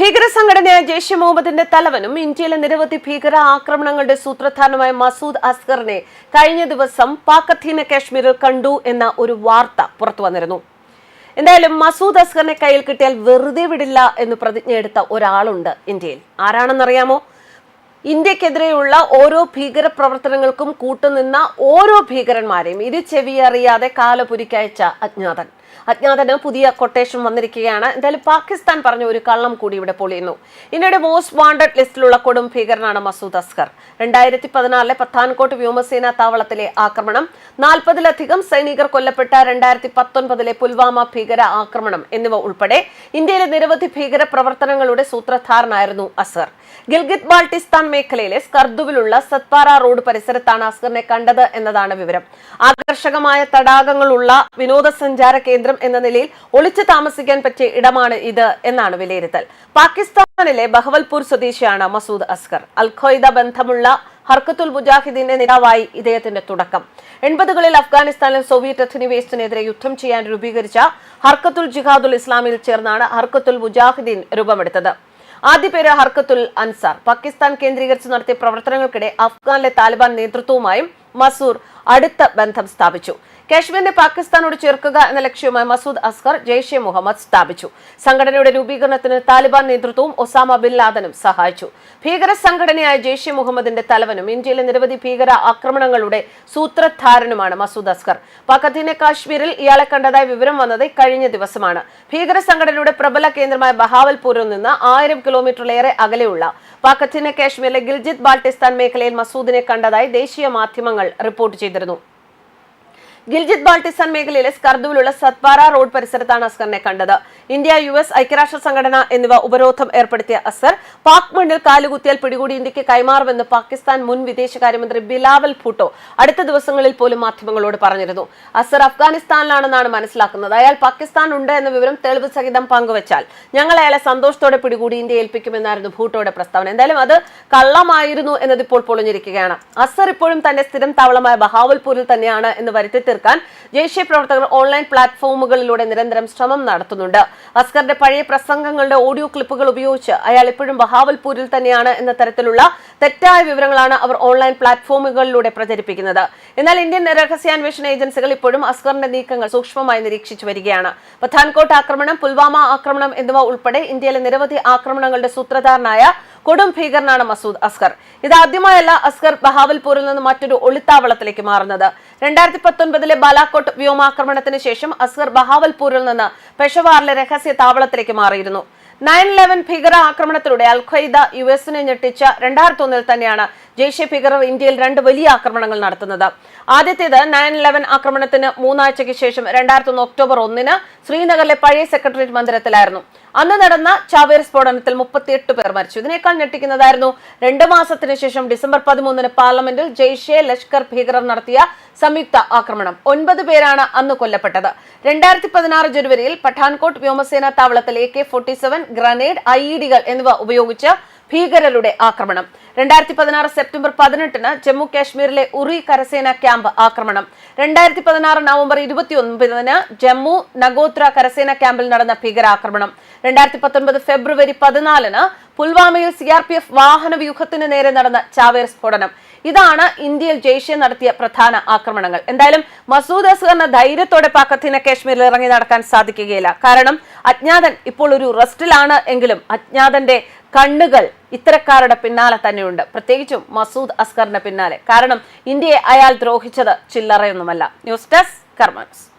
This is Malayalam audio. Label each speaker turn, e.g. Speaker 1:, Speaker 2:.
Speaker 1: ഭീകര സംഘടനയായ ജെയ്ഷെ മുഹമ്മദിന്റെ തലവനും ഇന്ത്യയിലെ നിരവധി ഭീകര ആക്രമണങ്ങളുടെ സൂത്രധാരനുമായ മസൂദ് അസ്കറിനെ കഴിഞ്ഞ ദിവസം പാക് കാശ്മീരിൽ കണ്ടു എന്ന ഒരു വാർത്ത പുറത്തു വന്നിരുന്നു. എന്തായാലും മസൂദ് അസ്കറിനെ കയ്യിൽ കിട്ടിയാൽ വെറുതെ വിടില്ല എന്ന് പ്രതിജ്ഞയെടുത്ത ഒരാളുണ്ട് ഇന്ത്യയിൽ. ആരാണെന്നറിയാമോ? ഇന്ത്യക്കെതിരെയുള്ള ഓരോ ഭീകര പ്രവർത്തനങ്ങൾക്കും കൂട്ടുനിന്ന ഓരോ ഭീകരന്മാരെയും ഇത് ചെവിയറിയാതെ കാലപുരിക്കയച്ച അജ്ഞാതൻ. അജ്ഞാതന് പുതിയ കൊട്ടേഷൻ വന്നിരിക്കുകയാണ്. എന്തായാലും പാകിസ്ഥാൻ പറഞ്ഞ ഒരു കള്ളം കൂടി ഇവിടെ പൊളിയുന്നു. ഇന്ത്യയുടെ മോസ്റ്റ് വാണ്ടഡ് ലിസ്റ്റിലുള്ള കൊടും ഭീകരനാണ് മസൂദ് അസ്കർ രണ്ടായിരത്തി പതിനാറിലെ പത്താൻകോട്ട് വ്യോമസേന താവളത്തിലെ ആക്രമണം നാൽപ്പതിലധികം സൈനികർ കൊല്ലപ്പെട്ട രണ്ടായിരത്തി പത്തൊൻപതിലെ പുൽവാമ ഭീകര ആക്രമണം എന്നിവ ഉൾപ്പെടെ ഇന്ത്യയിലെ നിരവധി ഭീകര പ്രവർത്തനങ്ങളുടെ സൂത്രധാരനായിരുന്നു അസ്കർ ഗിൽഗിത് ബാൾട്ടിസ്ഥാൻ മേഖലയിലെ സ്കർദുവിലുള്ള സത്പാറ റോഡ് പരിസരത്താണ് അസ്കറിനെ കണ്ടത് എന്നതാണ് വിവരം. ആകർഷകമായ തടാകങ്ങളുള്ള വിനോദസഞ്ചാര കേന്ദ്രം എന്ന നിലയിൽ ഒളിച്ചു താമസിക്കാൻ പറ്റിയ ഇടമാണ് ഇത് എന്നാണ് വിലയിരുത്തൽ. പാകിസ്ഥാനിലെ ബഹവൽപൂർ സ്വദേശിയാണ് മസൂദ് അസ്കർ. അൽഖോയ്ദ ബന്ധമുള്ള ഹർക്കത്തുൽ മുജാഹിദീന്റെ നേതാവായി ഇദ്ദേഹത്തിന്റെ തുടക്കം. എൺപതുകളിൽ അഫ്ഗാനിസ്ഥാനിൽ സോവിയറ്റ് അധിനിവേശത്തിനെതിരെ യുദ്ധം ചെയ്യാൻ രൂപീകരിച്ച ഹർക്കത്തുൽ ജിഹാദുൽ ഇസ്ലാമിൽ ചേർന്നാണ് ഹർക്കത്തുൽ മുജാഹിദീൻ രൂപമെടുത്തത്. ആദ്യ പേര് ഹർക്കത്തുൽ അൻസാർ. പാകിസ്ഥാൻ കേന്ദ്രീകരിച്ച് നടത്തിയ പ്രവർത്തനങ്ങൾക്കിടെ അഫ്ഗാനിലെ താലിബാൻ നേതൃത്വവുമായും മസൂർ അടുത്ത ബന്ധം സ്ഥാപിച്ചു. കാശ്മീരിനെ പാകിസ്ഥാനോട് ചേർക്കുക എന്ന ലക്ഷ്യവുമായി മസൂദ് അസ്കർ ജെയ്ഷെ മുഹമ്മദ് സ്ഥാപിച്ചു. സംഘടനയുടെ രൂപീകരണത്തിന് താലിബാൻ നേതൃത്വവും ഒസാമ ബിൻ ലാദനും സഹായിച്ചു. ഭീകര സംഘടനയായ ജെയ്ഷെ മുഹമ്മദിന്റെ തലവനും ഇന്ത്യയിലെ നിരവധി ഭീകര ആക്രമണങ്ങളുടെ സൂത്രധാരനുമാണ് മസൂദ് അസ്കർ പാക് കാശ്മീരിൽ ഇയാളെ കണ്ടതായി വിവരം വന്നത് കഴിഞ്ഞ ദിവസമാണ്. ഭീകര സംഘടനയുടെ പ്രബല കേന്ദ്രമായ ബഹാവൽപൂരിൽ നിന്ന് ആയിരം കിലോമീറ്ററിലേറെ അകലെയുള്ള പാക് കാശ്മീരിലെ ഗിൽജിത് ബാൾട്ടിസ്ഥാൻ മേഖലയിൽ മസൂദിനെ കണ്ടതായി ദേശീയ മാധ്യമങ്ങൾ റിപ്പോർട്ട് ചെയ്തിരുന്നു ഗിൽജിത് ബാൾട്ടിസ്ഥാൻ മേഖലയിലെ സ്കർദുവിലുള്ള സത്പാറ റോഡ് പരിസരത്താണ് അസ്കറിനെ കണ്ടത്. ഇന്ത്യ യു എസ് ഐക്യരാഷ്ട്ര സംഘടന എന്നിവ ഉപരോധം ഏർപ്പെടുത്തിയ അസർ പാക് മണ്ണിൽ കാലുകുത്തിയാൽ പിടികൂടി ഇന്ത്യയ്ക്ക് കൈമാറുമെന്ന് പാകിസ്ഥാൻ മുൻ വിദേശകാര്യമന്ത്രി ബിലാവൽ ഭൂട്ടോ അടുത്ത ദിവസങ്ങളിൽ പോലും മാധ്യമങ്ങളോട് പറഞ്ഞിരുന്നു. അസർ അഫ്ഗാനിസ്ഥാനിലാണെന്നാണ് മനസ്സിലാക്കുന്നത്. അയാൾ പാകിസ്ഥാൻ ഉണ്ട് എന്ന വിവരം തെളിവ് സഹിതം പങ്കുവച്ചാൽ ഞങ്ങൾ അയാളെ സന്തോഷത്തോടെ പിടികൂടി ഇന്ത്യ ഏൽപ്പിക്കുമെന്നായിരുന്നു ഭൂട്ടോയുടെ പ്രസ്താവന. എന്തായാലും അത് കള്ളമായിരുന്നു എന്നത് ഇപ്പോൾ പൊളിഞ്ഞിരിക്കുകയാണ്. അസർ ഇപ്പോഴും തന്റെ സ്ഥിരം താവളമായ ബഹാവൽപൂരിൽ തന്നെയാണ് എന്ന് വരുത്തി തീർക്കാൻ ജെയ്ഷെ പ്രവർത്തകർ ഓൺലൈൻ പ്ലാറ്റ്ഫോമുകളിലൂടെ നിരന്തരം ശ്രമം നടത്തുന്നുണ്ട്. അസ്കറിന്റെ പഴയ പ്രസംഗങ്ങളുടെ ഓഡിയോ ക്ലിപ്പുകൾ ഉപയോഗിച്ച് അയാൾ ഇപ്പോഴും ബഹാവൽപൂരിൽ തന്നെയാണ് എന്ന തരത്തിലുള്ള തെറ്റായ വിവരങ്ങളാണ് അവർ ഓൺലൈൻ പ്ലാറ്റ്ഫോമുകളിലൂടെ പ്രചരിപ്പിക്കുന്നത്. എന്നാൽ ഇന്ത്യൻ രഹസ്യാന്വേഷണ ഏജൻസികൾ ഇപ്പോഴും അസ്കറിന്റെ നീക്കങ്ങൾ സൂക്ഷ്മമായി നിരീക്ഷിച്ചു വരികയാണ്. പത്താൻകോട്ട് ആക്രമണം പുൽവാമ ആക്രമണം എന്നിവ ഉൾപ്പെടെ ഇന്ത്യയിലെ നിരവധി ആക്രമണങ്ങളുടെ സൂത്രധാരനായ കൊടും ഭീകരനാണ് മസൂദ് അസ്കർ ഇതാദ്യമായല്ല അസ്കർ ബഹാവൽപൂരിൽ നിന്ന് മറ്റൊരു ഒളിത്താവളത്തിലേക്ക് മാറുന്നത്. രണ്ടായിരത്തി പത്തൊൻപതിലെ ബാലാക്കോട്ട് വ്യോമാക്രമണത്തിന് ശേഷം അസ്കർ ബഹാവൽപൂരിൽ നിന്ന് പെഷവാറിലെ രഹസ്യ താവളത്തിലേക്ക് മാറിയിരുന്നു. നയൻ ഇലവൻ ഭീകര ആക്രമണത്തിലൂടെ അൽ ഖ്വയ്ദ യു എസിനെ ഞെട്ടിച്ച രണ്ടായിരത്തി ഒന്നിൽ തന്നെയാണ് ജെയ്ഷെ ഭീകരർ ഇന്ത്യയിൽ രണ്ട് വലിയ ആക്രമണങ്ങൾ നടത്തുന്നത്. ആദ്യത്തേത് നയൻ ഇലവൻ ആക്രമണത്തിന് മൂന്നാഴ്ചയ്ക്ക് ശേഷം രണ്ടായിരത്തി ഒന്ന് ഒക്ടോബർ ഒന്നിന് ശ്രീനഗറിലെ പഴയ സെക്രട്ടേറിയറ്റ് മന്ദിരത്തിലായിരുന്നു. അന്ന് നടന്ന ചാവേർ സ്ഫോടനത്തിൽ മുപ്പത്തിയെട്ട് പേർ മരിച്ചു. ഇതിനേക്കാൾ ഞെട്ടിക്കുന്നതായിരുന്നു രണ്ടു മാസത്തിന് ശേഷം ഡിസംബർ പതിമൂന്നിന് പാർലമെന്റിൽ ജെയ്ഷെ ലഷ്കർ ഭീകരർ നടത്തിയ സംയുക്ത ആക്രമണം. ഒൻപത് പേരാണ് അന്ന് കൊല്ലപ്പെട്ടത്. രണ്ടായിരത്തി പതിനാറ് ജനുവരിയിൽ പഠാൻകോട്ട് വ്യോമസേനാ താവളത്തിൽ A K forty seven grenade ഐഇഡികൾ എന്നിവ ഉപയോഗിച്ച് ഭീകരരുടെ ആക്രമണം. രണ്ടായിരത്തി പതിനാറ് സെപ്റ്റംബർ പതിനെട്ടിന് ജമ്മു കാശ്മീരിലെ ഉറി കരസേന ക്യാമ്പ് ആക്രമണം. രണ്ടായിരത്തി പതിനാറ് നവംബർ ഇരുപത്തി ഒൻപതിന് ജമ്മു നഗോത്ര കരസേന ക്യാമ്പിൽ നടന്ന ഭീകരാക്രമണം. രണ്ടായിരത്തി പത്തൊൻപത് ഫെബ്രുവരി പതിനാലിന് പുൽവാമയിൽ സി ആർ പി എഫ് വാഹന വ്യൂഹത്തിന് നേരെ നടന്ന ചാവേർ സ്ഫോടനം. ഇതാണ് ഇന്ത്യയിൽ ജെയ്ഷെ നടത്തിയ പ്രധാന ആക്രമണങ്ങൾ. എന്തായാലും മസൂദ് അസ്ഹറിന് ധൈര്യത്തോടെ പാക്കത്തിന് കാശ്മീരിൽ ഇറങ്ങി നടക്കാൻ സാധിക്കുകയില്ല. കാരണം അജ്ഞാതൻ ഇപ്പോൾ ഒരു റെസ്റ്റിലാണ് എങ്കിലും അജ്ഞാതന്റെ കണ്ണുകൾ ഇത്തരക്കാരുടെ പിന്നാലെ തന്നെയുണ്ട്. പ്രത്യേകിച്ചും മസൂദ് അസ്കറിന്റെ പിന്നാലെ. കാരണം ഇന്ത്യയെ അയാൾ ദ്രോഹിച്ചത് ചില്ലറയൊന്നുമല്ല. News desk കർമ്മൻസ്